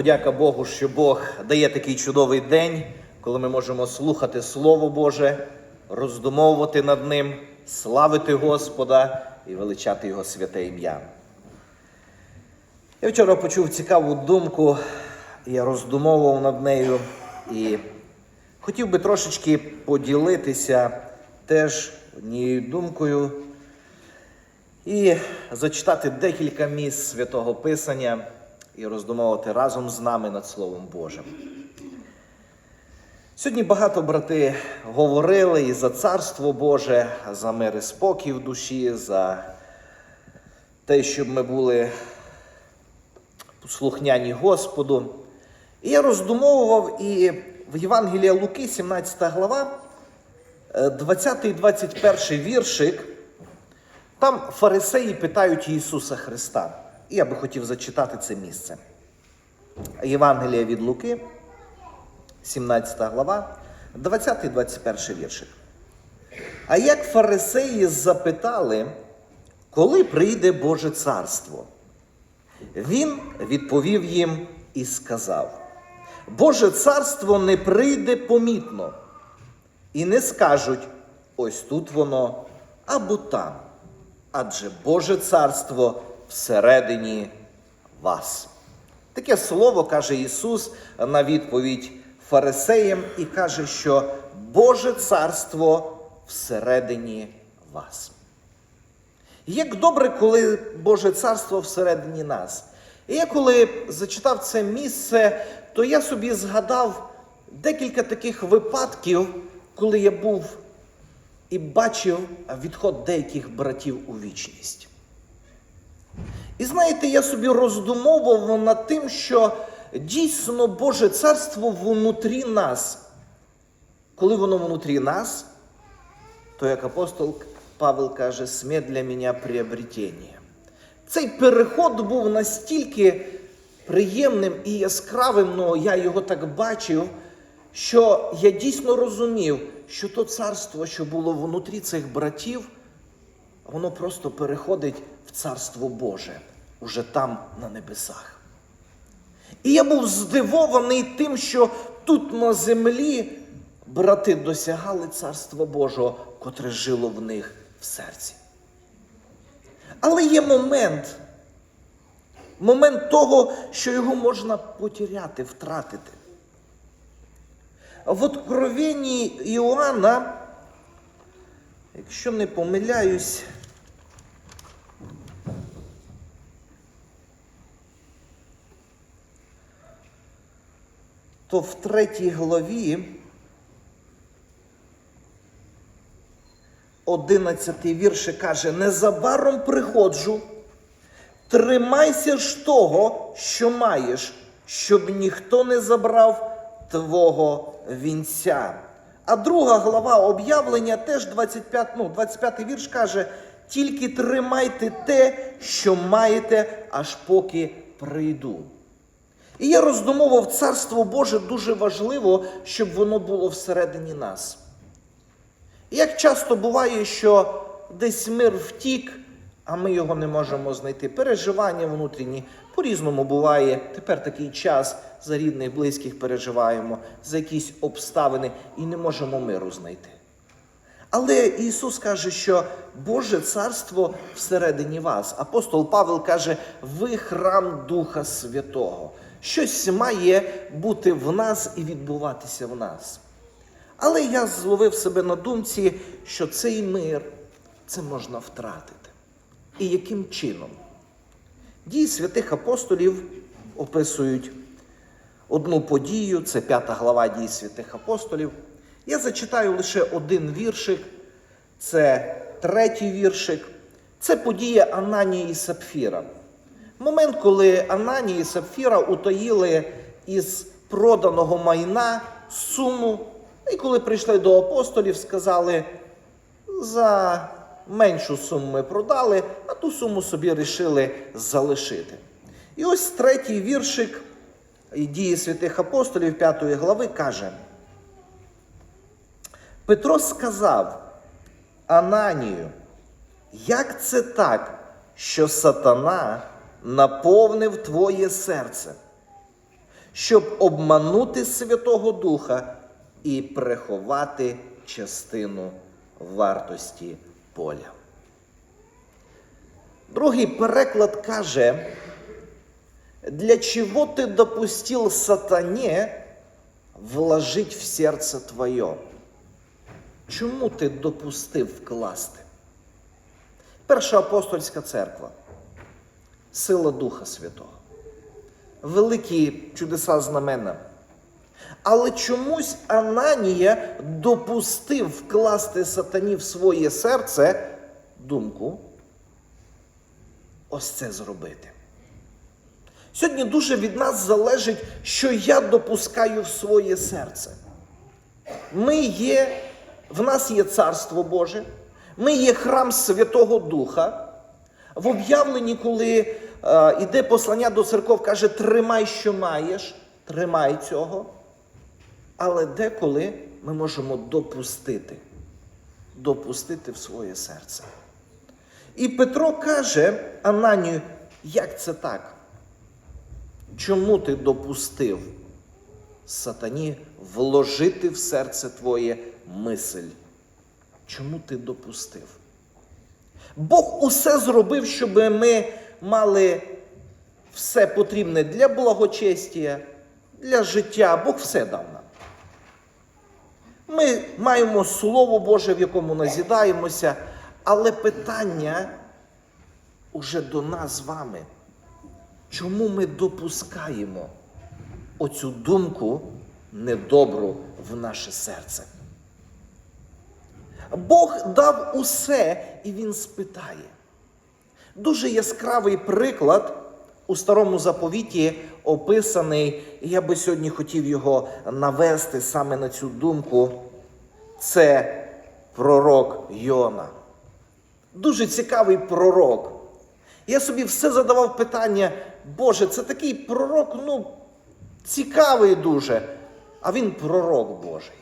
Подяка Богу, що Бог дає такий чудовий день, коли ми можемо слухати Слово Боже, роздумовувати над ним, славити Господа і величати Його святе ім'я. Я вчора почув цікаву думку, я роздумовував над нею і хотів би трошечки поділитися теж однією думкою і зачитати декілька місць святого Писання і роздумовувати разом з нами над Словом Божим. Сьогодні багато брати говорили і за Царство Боже, за мир і спокій в душі, за те, щоб ми були слухняні Господу. І я роздумовував і в Євангелія Луки, 17 глава, е, 20 і 21 віршик. Там фарисеї питають Ісуса Христа. І я би хотів зачитати це місце. Євангелія від Луки, 17 глава, 20 і 21 віршик. А як фарисеї запитали, коли прийде Боже царство? Він відповів їм і сказав: Боже царство не прийде помітно, і не скажуть, ось тут воно або там, адже Боже царство всередині вас. Таке слово каже Ісус на відповідь фарисеям і каже, що Боже царство всередині вас. Як добре, коли Боже царство всередині нас. І я коли зачитав це місце, то я собі згадав декілька таких випадків, коли я був і бачив відход деяких братів у вічність. І знаєте, я собі роздумовував над тим, що дійсно Боже царство внутрі нас. Коли воно внутрі нас, то як апостол Павел каже, смерть для мене приобретення. Цей переход був настільки приємним і яскравим, ну я його так бачив, що я дійсно розумів, що то царство, що було внутрі цих братів, воно просто переходить царство Боже, уже там на небесах. І я був здивований тим, що тут на землі брати досягали царства Божого, котре жило в них в серці. Але є момент, момент того, що його можна потеряти, втратити. В Откровенні Іоанна, якщо не помиляюсь, то в третій главі, 11 вірші каже, незабаром приходжу, тримайся ж того, що маєш, щоб ніхто не забрав твого вінця. А друга глава об'явлення теж 25, ну, 25 вірш каже, тільки тримайте те, що маєте, аж поки прийду. І я роздумовував, Царство Боже дуже важливо, щоб воно було всередині нас. І як часто буває, що десь мир втік, а ми його не можемо знайти. Переживання внутрішні по-різному буває. Тепер такий час за рідних, близьких переживаємо, за якісь обставини і не можемо миру знайти. Але Ісус каже, що Боже царство всередині вас. Апостол Павел каже, ви храм Духа Святого. Щось має бути в нас і відбуватися в нас. Але я зловив себе на думці, що цей мир це можна втратити. І яким чином? Дії святих апостолів описують одну подію, це п'ята глава дій святих апостолів. Я зачитаю лише один віршик, це третій віршик. Це подія Ананії і Сапфіра. Момент, коли Ананії і Сапфіра утаїли із проданого майна суму, і коли прийшли до апостолів, сказали, за меншу суму ми продали, а ту суму собі рішили залишити. І ось третій віршик дії святих апостолів 5 глави каже, Петро сказав Ананію, як це так, що сатана наповнив твоє серце, щоб обманути Святого Духа і приховати частину вартості поля. Другий переклад каже, для чего ты допустил сатане вложить в серце твоє? Чому ти допустив вкласти? Перша апостольська церква, сила Духа Святого, великі чудеса знамена. Але чомусь Ананія допустив вкласти сатані в своє серце думку ось це зробити. Сьогодні дуже від нас залежить, що я допускаю в своє серце. Ми є, в нас є Царство Боже, ми є храм Святого Духа. В об'явленні, коли е, іде послання до церков, каже, тримай, що маєш, тримай цього. Але деколи ми можемо допустити, допустити в своє серце. І Петро каже Ананію, як це так? Чому ти допустив сатані вложити в серце твоє мисль? Чому ти допустив? Бог усе зробив, щоб ми мали все потрібне для благочестя, для життя. Бог все дав нам. Ми маємо Слово Боже, в якому назідаємося, але питання уже до нас з вами. Чому ми допускаємо оцю думку недобру в наше серце? Бог дав усе, і Він спитає. Дуже яскравий приклад у старому заповіті описаний, і я би сьогодні хотів його навести саме на цю думку. Це пророк Йона. Дуже цікавий пророк. Я собі все задавав питання, Боже, це такий пророк, ну, цікавий дуже, а він пророк Божий.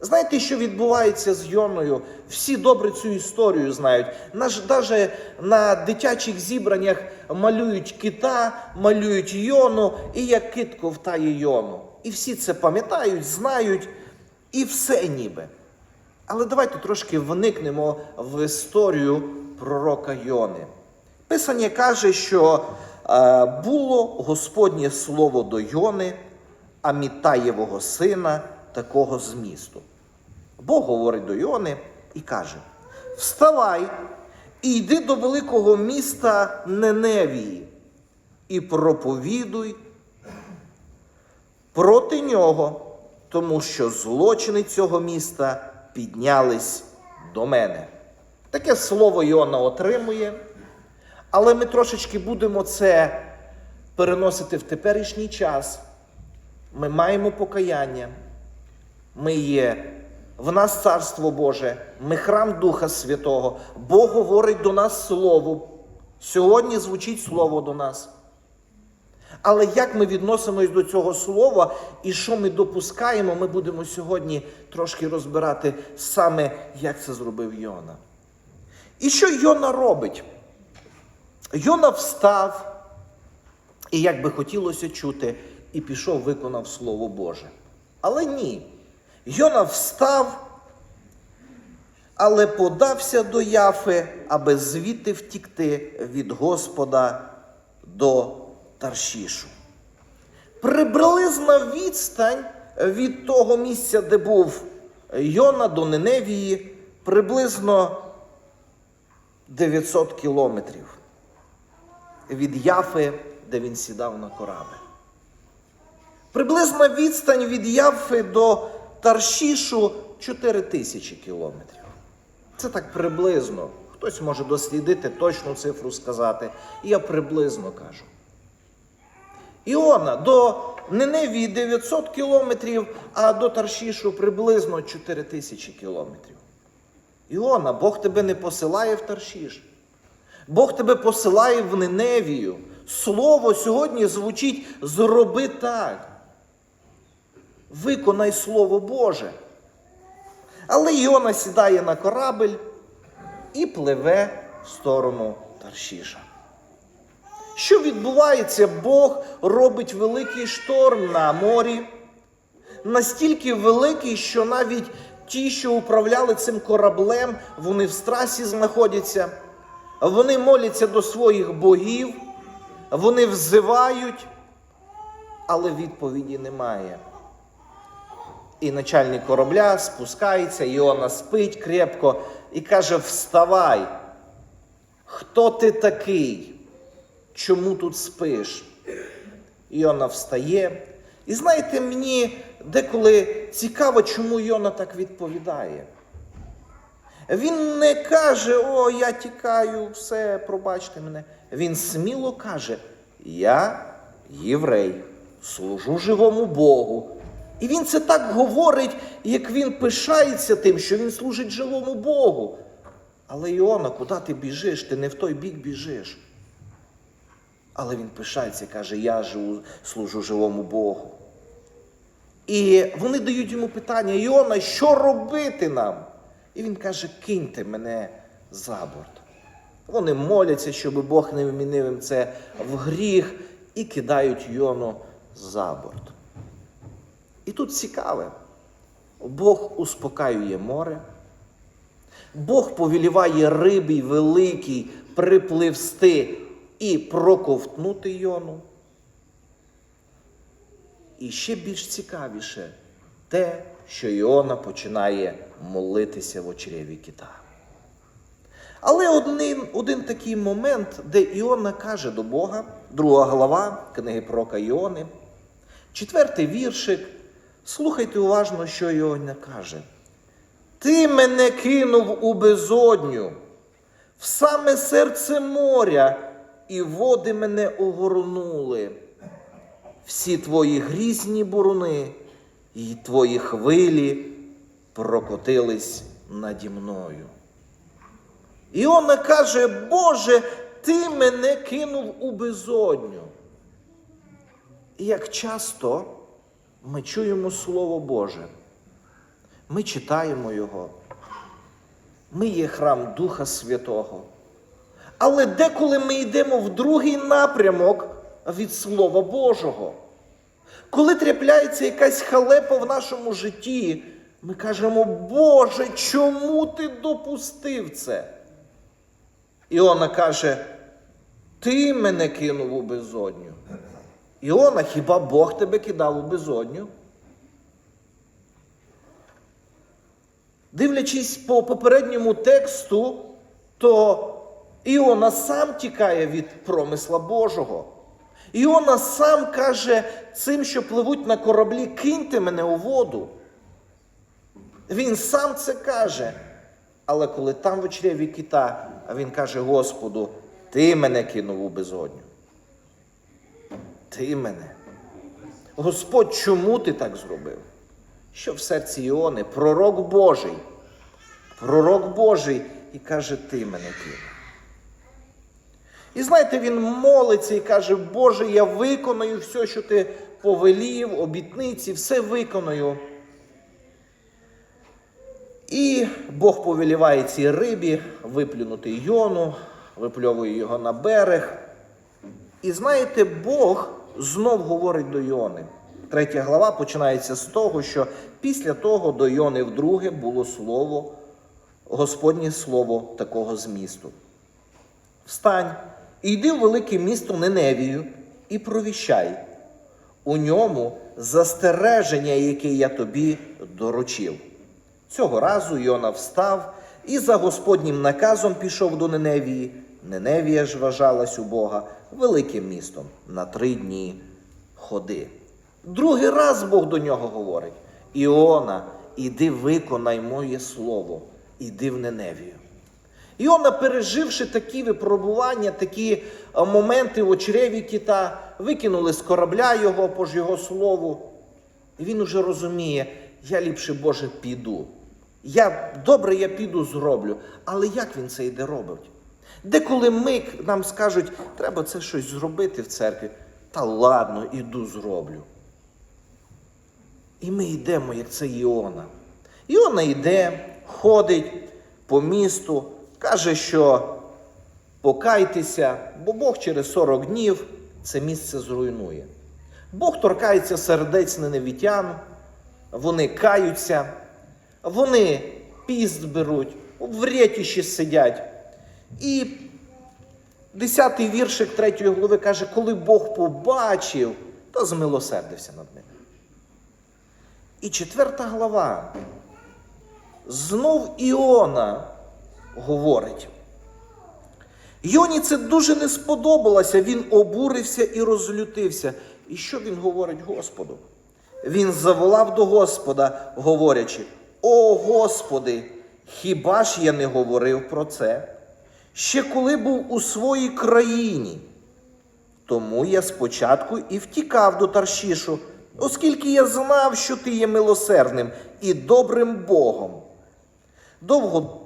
Знаєте, що відбувається з Йоною? Всі добре цю історію знають. Навіть на дитячих зібраннях малюють кита, малюють Йону, і як кит ковтає Йону. І всі це пам'ятають, знають, і все ніби. Але давайте трошки вникнемо в історію пророка Йони. Писання каже, що е, було Господнє слово до Йони, Амітаєвого сина, такого змісту. Бог говорить до Йони і каже: Вставай і йди до великого міста Неневії і проповідуй проти нього, тому що злочини цього міста піднялись до мене. Таке слово Йона отримує, але ми трошечки будемо це переносити в теперішній час. Ми маємо покаяння, ми є в нас Царство Боже, ми храм Духа Святого, Бог говорить до нас Слово. Сьогодні звучить Слово до нас. Але як ми відносимось до цього слова і що ми допускаємо, ми будемо сьогодні трошки розбирати саме, як це зробив Йона. І що Йона робить? Йона встав, і як би хотілося чути, і пішов, виконав Слово Боже. Але ні. Йона встав, але подався до Яфи, аби звідти втікти від Господа до Таршішу. Приблизна відстань від того місця, де був Йона до Неневії, приблизно 900 кілометрів від Яфи, де він сідав на корабель. Приблизна відстань від Яфи до Таршішу 4 тисячі кілометрів. Це так приблизно. Хтось може дослідити точну цифру сказати. Я приблизно кажу. Іона до Ниневії 900 кілометрів, а до Таршішу приблизно 4 тисячі кілометрів. Іона, Бог тебе не посилає в Таршіш. Бог тебе посилає в Ниневію. Слово сьогодні звучить зроби так. Виконай Слово Боже. Але Іона сідає на корабель і пливе в сторону Таршіша. Що відбувається? Бог робить великий шторм на морі, настільки великий, що навіть ті, що управляли цим кораблем, вони в страсі знаходяться, вони моляться до своїх богів, вони взивають, але відповіді немає. І начальник корабля спускається, Іона спить крепко і каже: Вставай! Хто ти такий? Чому тут спиш? Іона встає. І знаєте, мені деколи цікаво, чому Йона так відповідає. Він не каже, о, я тікаю, все, пробачте мене. Він сміло каже: Я єврей, служу живому Богу. І він це так говорить, як він пишається тим, що він служить живому Богу. Але Іона, куди ти біжиш? Ти не в той бік біжиш. Але він пишається і каже, я живу, служу живому Богу. І вони дають йому питання, Іона, що робити нам? І він каже, киньте мене за борт. Вони моляться, щоб Бог не вмінив їм це в гріх, і кидають Йону за борт. І тут цікаве, Бог успокаює море, Бог повіліває рибі великій припливсти і проковтнути Йону. І ще більш цікавіше те, що Іона починає молитися в очреві кита. Але один, один такий момент, де Іона каже до Бога, друга глава книги пророка Іони, четвертий віршик. Слухайте уважно, що Іона каже. Ти мене кинув у безодню, в саме серце моря, і води мене огорнули. Всі твої грізні буруни і твої хвилі прокотились наді мною. Іона каже, Боже, ти мене кинув у безодню. І як часто ми чуємо Слово Боже, ми читаємо Його, ми є храм Духа Святого. Але деколи ми йдемо в другий напрямок від Слова Божого. Коли трапляється якась халепа в нашому житті, ми кажемо, Боже, чому ти допустив це? Іона каже, ти мене кинув у безодню. Іона, хіба Бог тебе кидав у безодню? Дивлячись по попередньому тексту, то Іона сам тікає від промисла Божого. Іона сам каже цим, що пливуть на кораблі, киньте мене у воду. Він сам це каже. Але коли там в чреві кита, а він каже Господу, ти мене кинув у безодню. Ти мене. Господь, чому ти так зробив? Що в серці Іони пророк Божий, пророк Божий і каже, ти мене кинув. І знаєте, він молиться і каже, Боже, я виконаю все, що ти повелів, обітниці, все виконую. І Бог повеліває цій рибі виплюнути Йону, випльовує його на берег. І знаєте, Бог знов говорить до Йони. Третя глава починається з того, що після того до Йони вдруге було слово, Господнє слово такого змісту. Встань і йди в велике місто Неневію і провіщай. У ньому застереження, яке я тобі доручив. Цього разу Йона встав і за Господнім наказом пішов до Неневії. Неневія ж вважалась у Бога великим містом на три дні ходи. Другий раз Бог до нього говорить: Іона, іди виконай моє слово, іди в Неневію. Іона, переживши такі випробування, такі е, моменти в очреві кита, викинули з корабля його по ж його слову. І він уже розуміє, я ліпше Боже піду. Я добре, я піду зроблю. Але як він це йде робить? Деколи ми нам скажуть, треба це щось зробити в церкві, та ладно, іду зроблю. І ми йдемо, як це Іона. Іона йде, ходить по місту, каже, що покайтеся, бо Бог через 40 днів це місце зруйнує. Бог торкається сердець неневітян, вони каються, вони піст беруть, в рєтіші сидять. І десятий віршик третьої глави каже, коли Бог побачив, то змилосердився над ними. І четверта глава. Знов Іона говорить. Йоні це дуже не сподобалося, він обурився і розлютився. І що він говорить Господу? Він заволав до Господа, говорячи: О Господи, хіба ж я не говорив про це? Ще коли був у своїй країні. Тому я спочатку і втікав до Таршішу, оскільки я знав, що ти є милосердним і добрим Богом, довго,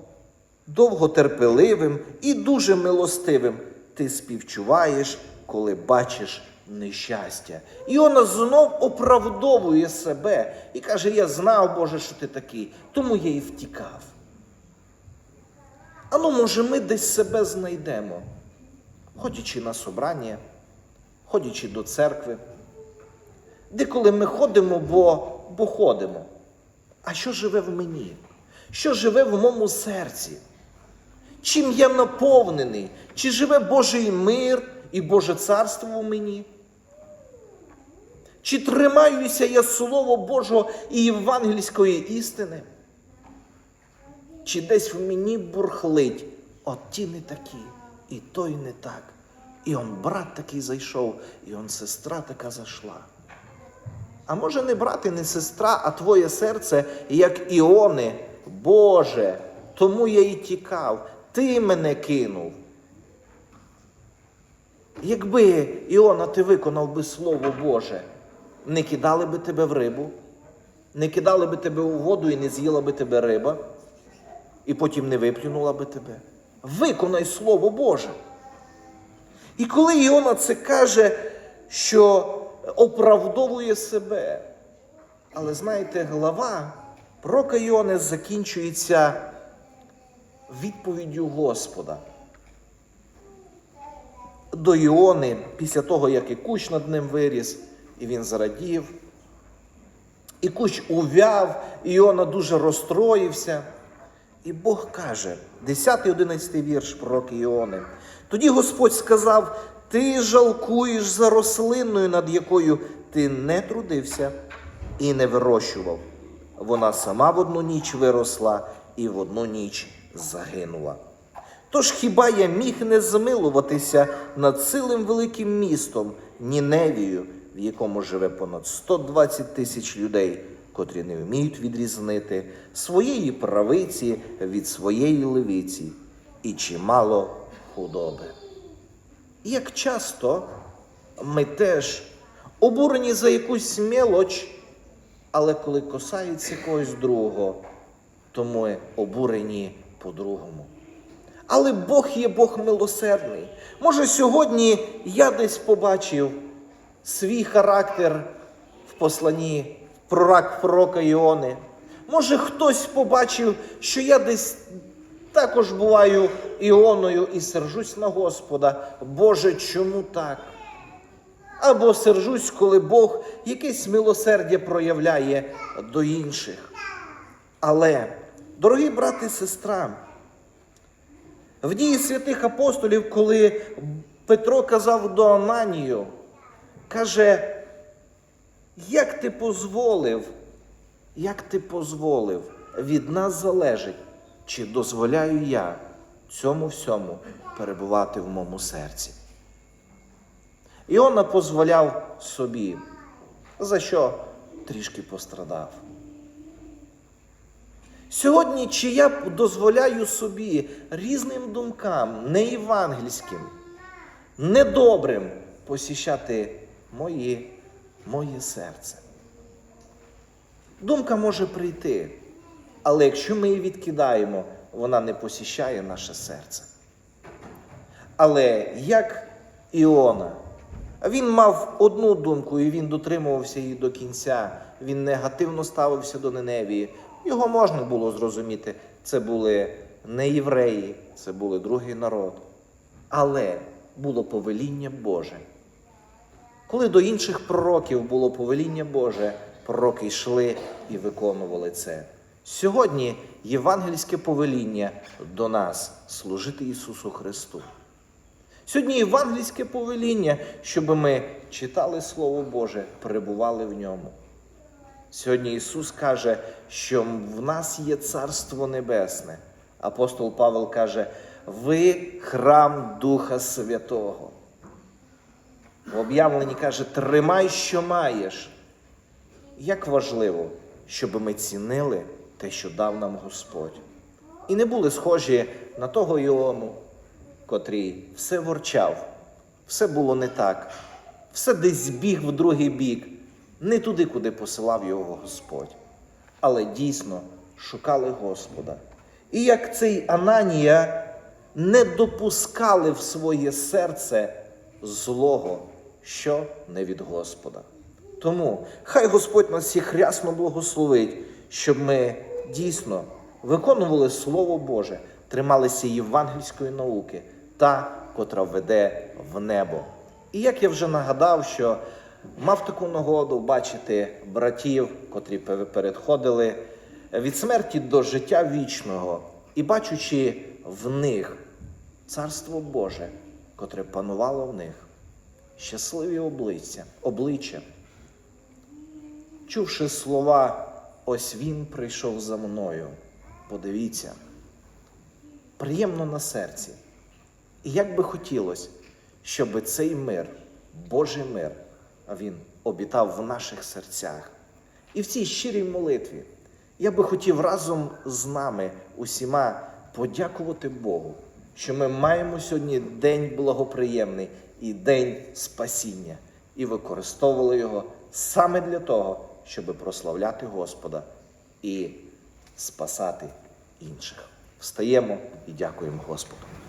довготерпеливим і дуже милостивим. Ти співчуваєш, коли бачиш нещастя. І вона знов оправдовує себе і каже: Я знав, Боже, що ти такий, тому я і втікав. А ну, може, ми десь себе знайдемо, ходячи на собрання, ходячи до церкви, деколи ми ходимо, бо, бо ходимо. А що живе в мені? Що живе в моєму серці? Чим я наповнений? Чи живе Божий мир і Боже царство в мені? Чи тримаюся я Слово Божого і євангельської істини? Чи десь в мені бурхлить, от ті не такі, і той не так. І он брат такий зайшов, і он сестра така зайшла. А може не брат і не сестра, а твоє серце, як іони, Боже, тому я і тікав, ти мене кинув. Якби Іона ти виконав би Слово Боже, не кидали би тебе в рибу, не кидали би тебе у воду і не з'їла би тебе риба, і потім не виплюнула би тебе. Виконай Слово Боже. І коли Іона це каже, що оправдовує себе, але знаєте, глава пророка Іони закінчується відповіддю Господа. До Іони, після того, як і кущ над ним виріс, і він зрадів, і кущ увяв, Іона дуже розстроївся. І Бог каже, 10-11 вірш пророки Іони. Тоді Господь сказав: Ти жалкуєш за рослиною, над якою ти не трудився і не вирощував. Вона сама в одну ніч виросла і в одну ніч загинула. Тож хіба я міг не змилуватися над цілим великим містом Ніневію, в якому живе понад 120 тисяч людей, котрі не вміють відрізнити своєї правиці від своєї левиці, і чимало худоби. Як часто ми теж обурені за якусь мелоч, але коли косається когось другого, то ми обурені по-другому. Але Бог є Бог милосердний. Може, сьогодні я десь побачив свій характер в посланні пророк пророка Іони. Може, хтось побачив, що я десь також буваю Іоною і сержусь на Господа. Боже, чому так? Або сержусь, коли Бог якесь милосердя проявляє до інших. Але, дорогі брати і сестра, в дії святих апостолів, коли Петро казав до Ананію, каже, як ти позволив, як ти позволив, від нас залежить, чи дозволяю я цьому всьому перебувати в моєму серці. Іона дозволяв собі, за що трішки пострадав. Сьогодні, чи я дозволяю собі різним думкам, неєвангельським, недобрим посіщати мої, моє серце. Думка може прийти, але якщо ми її відкидаємо, вона не посіщає наше серце. Але як Іона, він мав одну думку, і він дотримувався її до кінця. Він негативно ставився до Неневії. Його можна було зрозуміти. Це були не євреї, це були другий народ. Але було повеління Боже. Коли до інших пророків було повеління Боже, пророки йшли і виконували це. Сьогодні євангельське повеління до нас служити Ісусу Христу. Сьогодні євангельське повеління, щоб ми читали Слово Боже, перебували в ньому. Сьогодні Ісус каже, що в нас є Царство Небесне. Апостол Павел каже, ви храм Духа Святого. В об'явленні каже, тримай, що маєш. Як важливо, щоб ми цінили те, що дав нам Господь. І не були схожі на того Іону, котрий все ворчав, все було не так, все десь збіг в другий бік, не туди, куди посилав його Господь. Але дійсно шукали Господа. І як цей Ананія не допускали в своє серце злого, що не від Господа. Тому хай Господь нас всіх рясно благословить, щоб ми дійсно виконували Слово Боже, трималися євангельської науки, та, котра веде в небо. І як я вже нагадав, що мав таку нагоду бачити братів, котрі пе- переходили від смерті до життя вічного, і бачучи в них Царство Боже, котре панувало в них, щасливі обличчя, обличчя, чувши слова, ось він прийшов за мною. Подивіться, приємно на серці. І як би хотілося, щоб цей мир, Божий мир, він обітав в наших серцях. І в цій щирій молитві я би хотів разом з нами усіма подякувати Богу, що ми маємо сьогодні день благоприємний і день спасіння, і використовували його саме для того, щоб прославляти Господа і спасати інших. Встаємо і дякуємо Господу.